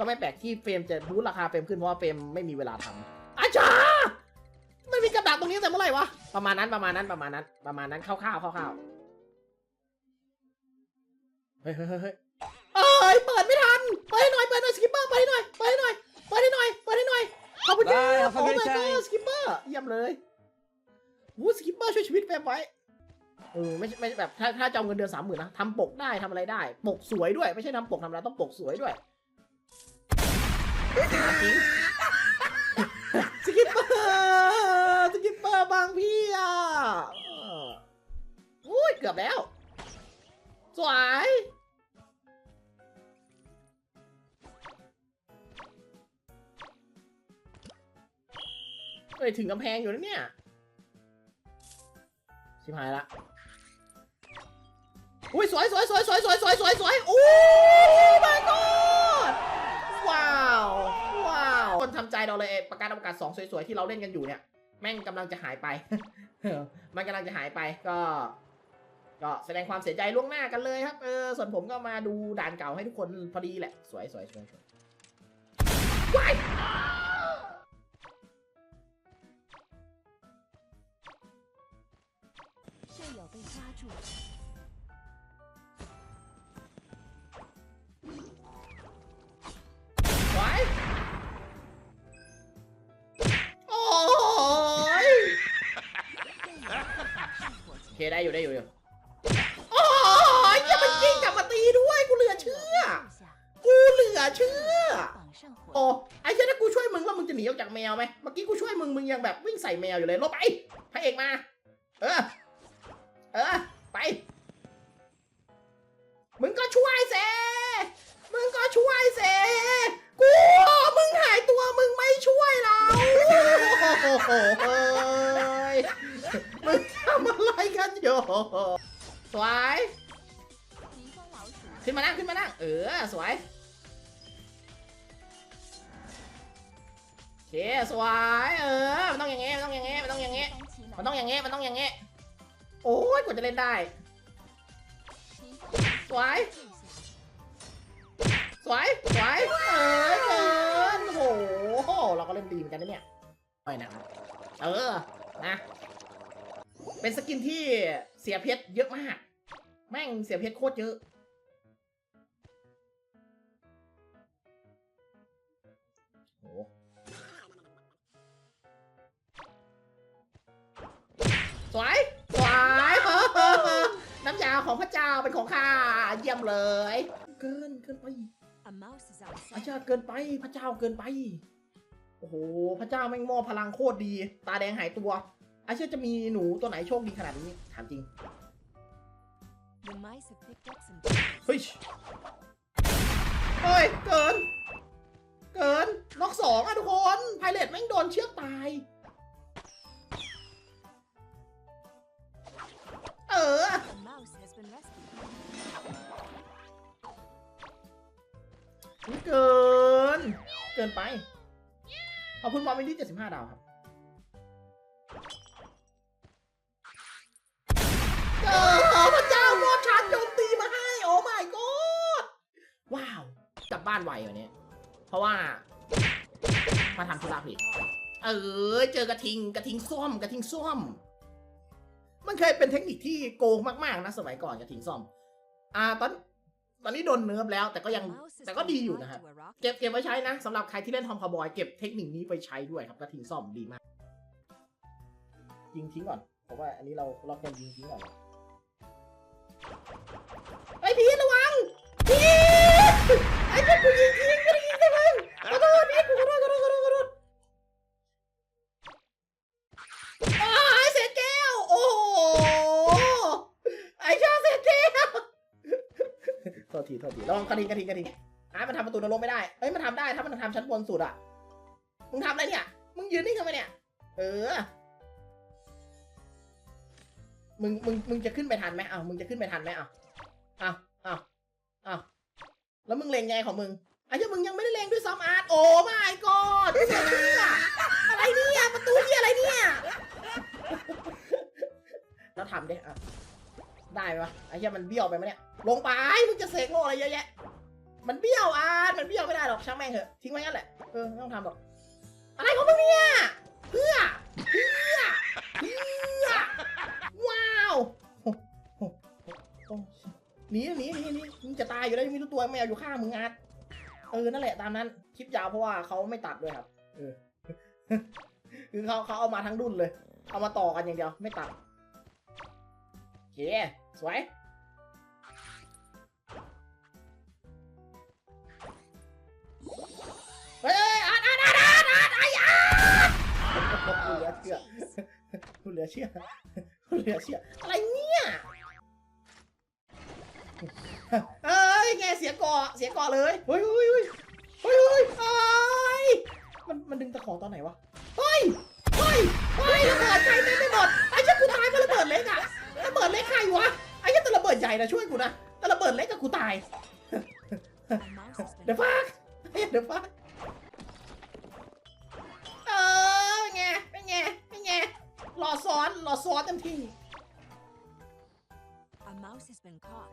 ก็ไม่แปลกที่เฟรมจะบูสต์ราคาเฟรมขึ้นเพราะว่าเฟรมไม่มีเวลาทำอาจาไม่มีกับดักตรงนี้แต่เมื่อไหร่วะ ประมาณนั้นประมาณนั้นประมาณนั้น ประมาณนั้นคร่าวๆคร่าวๆเฮ้ยเฮ้ยเฮ้ยเฮ้ยเอ้ยเปิดไม่ทันเปิดให้หน่อยเปิดหน่อยสกิปเปอร์เปิดให้หน่อยเปิดให้หน่อยเปิดให้หน่อยเปิดให้หน่อยขอบคุณครับได้ครับโอ้ my ขอบคุณครับ god สกิปเปอร์เยี่ยมเลยวูสกิปเปอร์ช่วยชีวิตแฟมไว้เออไม่ใช่ไม่ใช่แบบถ้าถ้าจะเอาเงินเดือนสามหมื่นนะทำปกได้ทำอะไรได้ ปกสวยด้วย ไม่ใช่ทำปกทำอะไรต้องปกสวยด้วยจริง สกิปเปอร์สกิปเปอร์บางพี่อะอุ้ยเกือบแล้ว สวยเฮ้ยถึงกำแพงอยู่แล้วเนี่ย ชิบหายละอุ้ยสวยสวยสวยสวยสวยสวยสวยสวยโอ้ my god ว้าว ว้าว คนทำใจเราเลยไอ้ประกาศอวกาศสองสวยๆ ที่เราเล่นกันอยู่เนี่ย แม่งกำลังจะหายไป มันกำลังจะหายไปก็ ก็แสดงความเสียใจล่วงหน้ากันเลยครับ เออ ส่วนผมก็มาดูด่านเก่าให้ทุกคนพอดีแหละ สวยสวยสวยสวยว้าย 队友被抓住， ได้อยู่ได้อยู่อยู่โอ้ยอย่ามันยิงกลับมาตีด้วยกูเหลือเชื่อ กูเหลือเชื่อ โอ้ไอ้เช่นถ้ากูช่วยมึงแล้วมึงจะหนีออกจากแมวไหมเมื่อกี้กูช่วยมึงมึงยังแบบวิ่งใส่แมวอยู่เลยลบไปพระเอกมา เออ เออ ไป มึงก็ช่วยเซมึงก็ช่วยเซกูมึงหายตัวมึงไม่ช่วยเราโอ้โมึง สวยขึ้นมานั่งขึ้นมานั่งเออสวยเคสวยเออมันต้องอย่างเงี้มันต้องอย่างเงี้มันต้องอย่างเงี้มันต้องอย่างเงี้มันต้องอย่างเงี้โอ้ยกว่าจะเล่นได้สวยสวยสวยเออเออโอ้โหเราก็เล่นดีเหมือนกันนะเนี่ยไม่นะเออนะ เป็นสกินที่เสียเพชรเยอะมาก แม่งเสียเพชรโคตรเยอะโอ้สวย สวยน้ำยาของพระเจ้าเป็นของข้าเยี่ยมเลย เกินเกินไป A mouse is อาจา outside. รย์เกินไปพระเจ้าเกินไป โอ้โห พระเจ้าแม่งมอบพลังโคตรดี ตาแดงหายตัว อาเชื่อจะมีหนูตัวไหนโชคดีขนาดนี้ ถามจริง The mice have picked up some. เฮ้ย เฮ้ย เกิน เกินน็อกสองอะทุกคน ไพเรตแม่งโดนเชือกตาย เออ A mouse has been rescued. เกิน เกินไป ขอบคุณบอมมินที่75 ดาวครับ เออพระเจ้ามอบชาร์จโจมตีมาให้ โอ้ my god ว้าวกลับบ้านไววันนี้ เพราะว่า มาทำธุระผิด เออ เจอกระทิงกระทิงส้มกระทิงส้ม มันเคยเป็นเทคนิคที่โกงมากๆนะสมัยก่อนกระทิงส้ม อ่าตอนตอนนี้โดนเนิร์ฟแล้วแต่ก็ยังแต่ก็ดีอยู่นะครับเก็บเก็บไว้ใช้นะสำหรับใครที่เล่นทอมคาบอยเก็บเทคนิคนี้ไปใช้ด้วยครับกระทิงซ่อมดีมาก ยิงทิ้งก่อนเพราะว่าอันนี้เราเราควรยิงทิ้งก่อน องกระทิงกระทิงกระทิงอะมันทำประตูนรกไม่ได้เอ้ยมันทำได้ถ้ามันทำชั้นบนสุดอะมึงทำอะไรเนี่ยมึงยืนนิ่งทำไมเนี่ย เออ มึงมึงมึงจะขึ้นไปทันไหมอ้าวมึงจะขึ้นไปทันไหมอ้าวอ้าวอ้าวอ้าวแล้วมึงเลงไงของมึงไอ้เหี้ยมึงยังไม่ได้เลงด้วยซ้ำอาร์ตโอ้ my god เสียเชื่ออะไรเนี่ยประตูที่อะไรเนี่ยแล้วทำดิอะได้ไหมวะไอ้เหี้ยมันเบี้ยวไปไหมเนี่ย ลงไปมึงจะเสกโลกอะไรเยอะแยะ มันเบี้ยวอาร์ตมันเบี้ยวไม่ได้หรอกช่างแม่งเถอะทิ้งไว้งั้นแหละเออไม่ต้องทำหรอกอะไรของมึงเนี่ยเพื่อเพื่อเพื่อว้าวโอ้โหโอ้โหหนีหนีหนีหนีมึงจะตายอยู่แล้วม่รู้ตัวแมวอยู่ข้างมึงอาร์ตเออนั่นแหละตามนั้นคลิปยาวเพราะว่าเขาไม่ตัดด้วยครับ เออคือเขาเขาเอามาทั้งดุนเลย เอามาต่อกันอย่างเดียวไม่ตัดโอเคสวย กูเหลือเชื่อกูเหลือเชื่อกูเหลือเชื่ออะไรเนี่ยเอ้ยไงเสียก่อเสียก่อเลยเฮ้ยเฮ้ยเฮ้ยเฮ้ยเฮ้ยเฮ้ยมันมันดึงตะขอตอนไหนวะเฮ้ยเฮ้ยเฮ้ยระเบิดใครไม่ไม่หมดไอ้เจ้ากูตายเพราะระเบิดเล็กอะระเบิดเล็กใครวะไอ้เจ้าแต่ระเบิดใหญ่นะช่วยกูนะแต่ระเบิดเล็กกับกูตายเดี๋ยวฟักเดี๋ยวฟัก อซ้อนรอซ้อนเต็มที่ a mouse has been caught.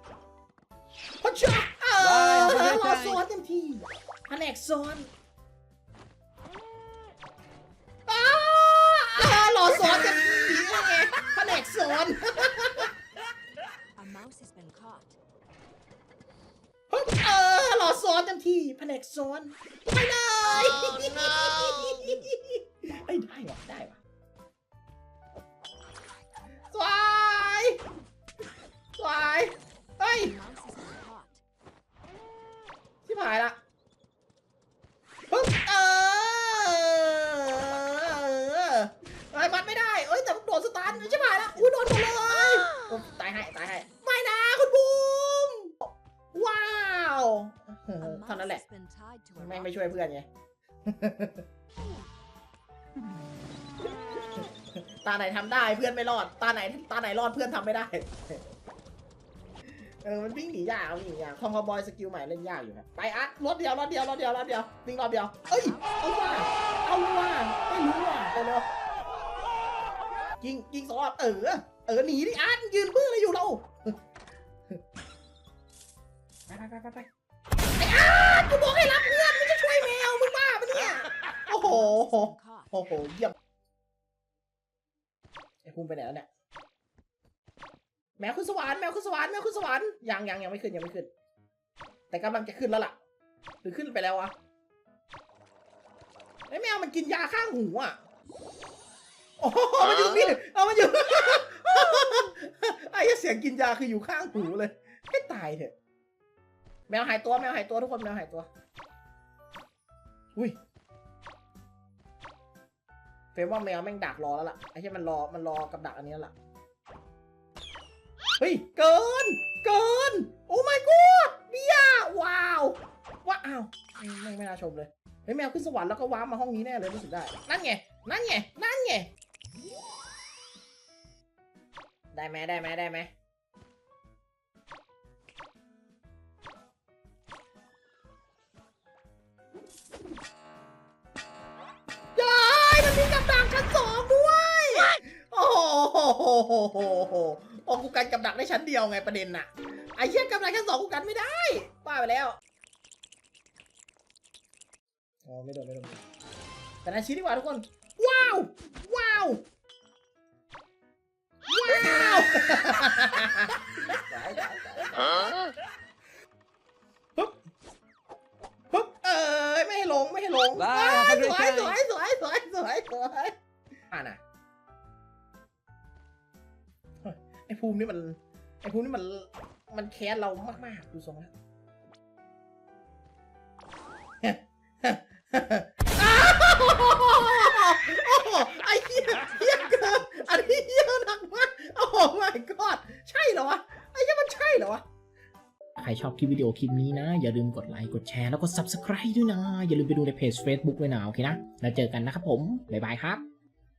พอชัเออได้รได้อซ้อนเต็มที่แผนกซ้อนอ้าอ่ารอซ้อนเต็มที่เป็นไงแผนกซ้อน A mouse has been caught. เออรอซ้อนเต็มที่แผนกซ้อนไปเลย เท่านั้น mouse แหละ has been tied to a แม่ง rock. ไม่ช่วยเพื่อนไงตาไหนทำได้เพื่อนไม่รอด ตาไหนตาไหนรอดเพื่อนทำไม่ได้ เออมันวิ่งหนียากวิ่งหนียากคอมคอมบอยสกิลใหม่เล่นยากอยู่นะไปอัดรถเดียวรถเดียวรถเดียวรถเดียววิ่งรอบเดียวเอ้ยเอาว่าเอาว่าไม่รู้ว่าไปเร็วยิงยิงสองรอบเออเออหนีดิอาร์ตยืนบื้ออะไรอยู่เราไปไปไปไป โหโอ้โหเยี่ยมไอ้ภูมิไปไหนแล้วเนี่ยแมวขึ้นสวรรค์แมวขึ้นสวรรค์แมวขึ้นสวรรค์ยังยังยังไม่ขึ้นยังไม่ขึ้น แต่กำลังจะขึ้นแล้วล่ะ หรือขึ้นไปแล้ววะไอ้แมวมันกินยาข้างหูอะโอ้มันอยู่นี่เอามันอยู่ไอ้เสียงกินยาคืออยู่ข้างหูเลยให้ตายเถอะ แมวหายตัวแมวหายตัวทุกคนแมวหายตัว อุ้ย เฟรมว่าแมวแม่งดักรอแล้วล่ะไอ้ที่มันรอมันรอกับดักอันนี้แล้วล่ะเฮ้ยเกิน เกิน โอ้ my god เบียว้าวว้าวไม่ไม่น่าชมเลยเฮ้ยแมวขึ้นสวรรค์แล้วก็ว้ามาห้องนี้แน่เลยรู้สึกได้ นั่นไงนั่นไงนั่นไงได้ไหมได้ไหมได้ไหม โอ้กูกันกับดักได้ชั้นเดียวไงประเด็นน่ะ ไอ้เชี่ยกับดักชั้นสองกูกันไม่ได้ป้าไปแล้ว อ๋อไม่โดนไม่โดนแต่นาชี้ดีกว่าทุกคน ว้าว ว้าว ว้าวปึ๊บปึ๊บเอ้ยไม่ให้ลงไม่ให้ลงว้าวเอ้ยขอบสคุณวยครับสวยสวยสวยสวยสวย ภูมินี่มันไอ้ภูมินี่มันมันแค้นเรามากๆดูทรงแล้วอ้าวโอ้ไอ้เหี้ยเหี้ยเกินอันนี้เหี้ยหนักมากโอ้โห my god ใช่เหรอวะไอ้เหี้ยมันใช่เหรอวะใครชอบคลิปวิดีโอคลิปนี้นะ อย่าลืมกดไลค์กดแชร์แล้วก็ subscribe ด้วยนะ อย่าลืมไปดูในเพจ Facebook ด้วยนะ โอเคนะ แล้วเจอกันนะครับผม บ๊ายบายครับ